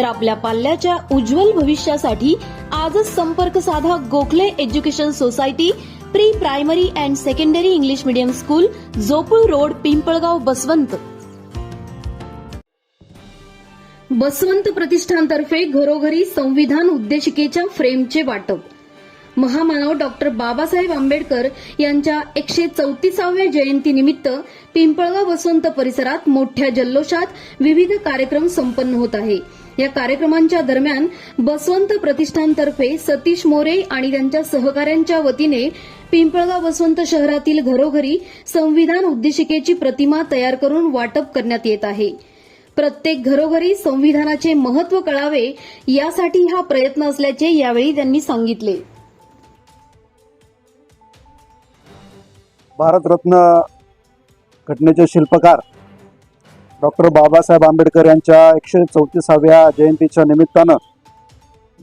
तर आपल्या पाल्याच्या उज्ज्वल भविष्यासाठी आजच संपर्क साधा Gokhale education society pre primary and secondary English medium school Jopul road Pimpalgaon Baswant. Baswant प्रतिष्ठानतर्फे घरोघरी संविधान उद्देशिकेच्या फ्रेमचे वाटप. महामानव डॉक्टर बाबासाहेब आंबेडकर यांच्या एकशे चौतीसाव्या जयंतीनिमित्त पिंपळगाव वसंत परिसरात मोठ्या जल्लोषात विविध कार्यक्रम संपन्न होत आहे. या कार्यक्रमांच्या दरम्यान बसवंत प्रतिष्ठानतर्फे सतीश मोरे आणि त्यांच्या सहकाऱ्यांच्या वतीने पिंपळगाव बसवंत शहरातील घरोघरी संविधान उद्देशिकेची प्रतिमा तयार करून वाटप करण्यात येत आहे. प्रत्येक घरोघरी संविधानाचे महत्त्व कळावे यासाठी हा प्रयत्न असल्याचे यावेळी त्यांनी सांगितले. भारतरत्न घटनेचे शिल्पकार डॉक्टर बाबासाहेब आंबेडकर यांच्या एकशे चौतीसाव्या जयंतीच्या निमित्तानं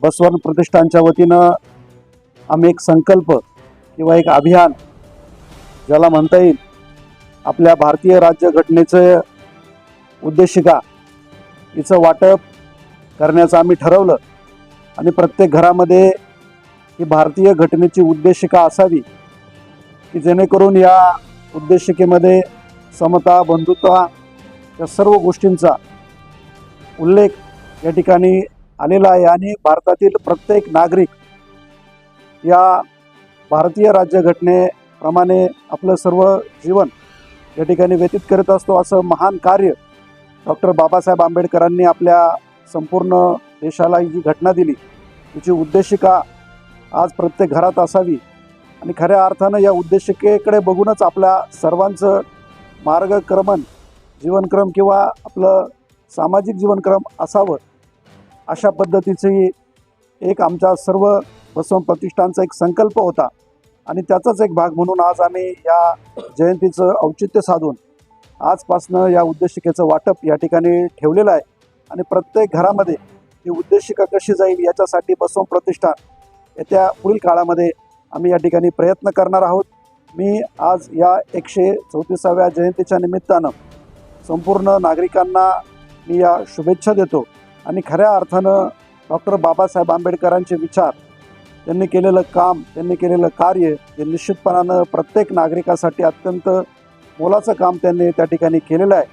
बसवन प्रतिष्ठानच्या वतीनं आम्ही एक संकल्प किंवा एक अभियान ज्याला म्हणता येईल आपल्या भारतीय राज्यघटनेचं उद्देशिका हिचं वाटप करण्याचं आम्ही ठरवलं. आणि प्रत्येक घरामध्ये ही भारतीय घटनेची उद्देशिका असावी की जेणेकरून या उद्देशिकेमध्ये समता बंधुता या सर्व गोष्टींचा उल्लेख या ठिकाणी आलेला आहे आणि भारतातील प्रत्येक नागरिक या भारतीय राज्यघटनेप्रमाणे आपलं सर्व जीवन या ठिकाणी व्यतीत करत असतो. असं महान कार्य डॉक्टर बाबासाहेब आंबेडकरांनी आपल्या संपूर्ण देशाला जी घटना दिली. तिची उद्देशिका आज प्रत्येक घरात असावी आणि खऱ्या अर्थानं या उद्देशिकेकडे बघूनच आपल्या सर्वांचं मार्गक्रमण जीवनक्रम किंवा आपलं सामाजिक जीवनक्रम असावं अशा पद्धतीची एक आमच्या सर्व बसवम प्रतिष्ठानचा एक संकल्प होता. आणि त्याचाच एक भाग म्हणून आज आम्ही या जयंतीचं औचित्य साधून आजपासनं या उद्देशिकेचं वाटप या ठिकाणी ठेवलेलं आहे. आणि प्रत्येक घरामध्ये ही उद्देशिका कशी जाईल याच्यासाठी बसवम प्रतिष्ठान येत्या पुढील काळामध्ये आम्ही या ठिकाणी प्रयत्न करणार आहोत. मी आज या एकशे चौतीसाव्या जयंतीच्या निमित्तानं संपूर्ण नागरिकांना मी या शुभेच्छा देतो. आणि खऱ्या अर्थानं डॉक्टर बाबासाहेब आंबेडकरांचे विचार त्यांनी केलेलं काम त्यांनी केलेलं कार्य हे निश्चितपणानं प्रत्येक नागरिकासाठी अत्यंत मोलाचं काम त्यांनी त्या ठिकाणी केलेलं आहे.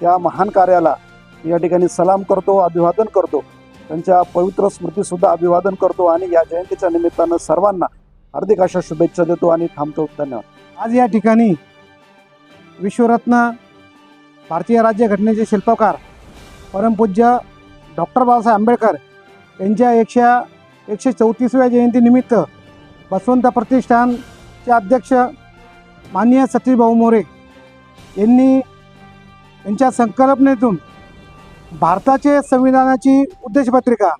त्या महान कार्याला मी या ठिकाणी सलाम करतो अभिवादन करतो. त्यांच्या पवित्र स्मृतीसुद्धा अभिवादन करतो आणि या जयंतीच्या निमित्तानं सर्वांना हार्दिक अशा शुभेच्छा देतो आणि थांबतो. धन्यवाद. आज या ठिकाणी विश्वरत्न भारतीय राज्यघटनेचे शिल्पकार परमपूज्य डॉक्टर बाबासाहेब आंबेडकर यांच्या एकशे एकशे चौतीसव्या जयंतीनिमित्त बसवंत प्रतिष्ठानचे अध्यक्ष माननीय सतीशभाऊ मोरे यांनी यांच्या संकल्पनेतून भारताचे संविधानाची उद्देशपत्रिका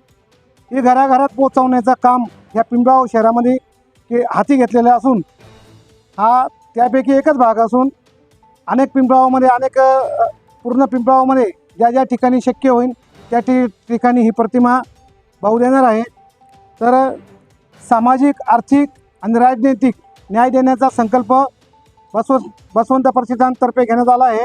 ही घराघरात पोहोचवण्याचं काम या पिंपळगाव शहरामध्ये हाती घेतलेलं असून हा त्यापैकी एकच भाग असून अनेक पिंपळावामध्ये अनेक पूर्ण पिंपळावामध्ये ज्या ज्या ठिकाणी शक्य होईल त्या ठिकाणी ही प्रतिमा भाऊ देणार आहे. तर सामाजिक आर्थिक आणि राजनैतिक न्याय देण्याचा संकल्प बसव बसवंत परिषदांतर्फे घेण्यात आला आहे.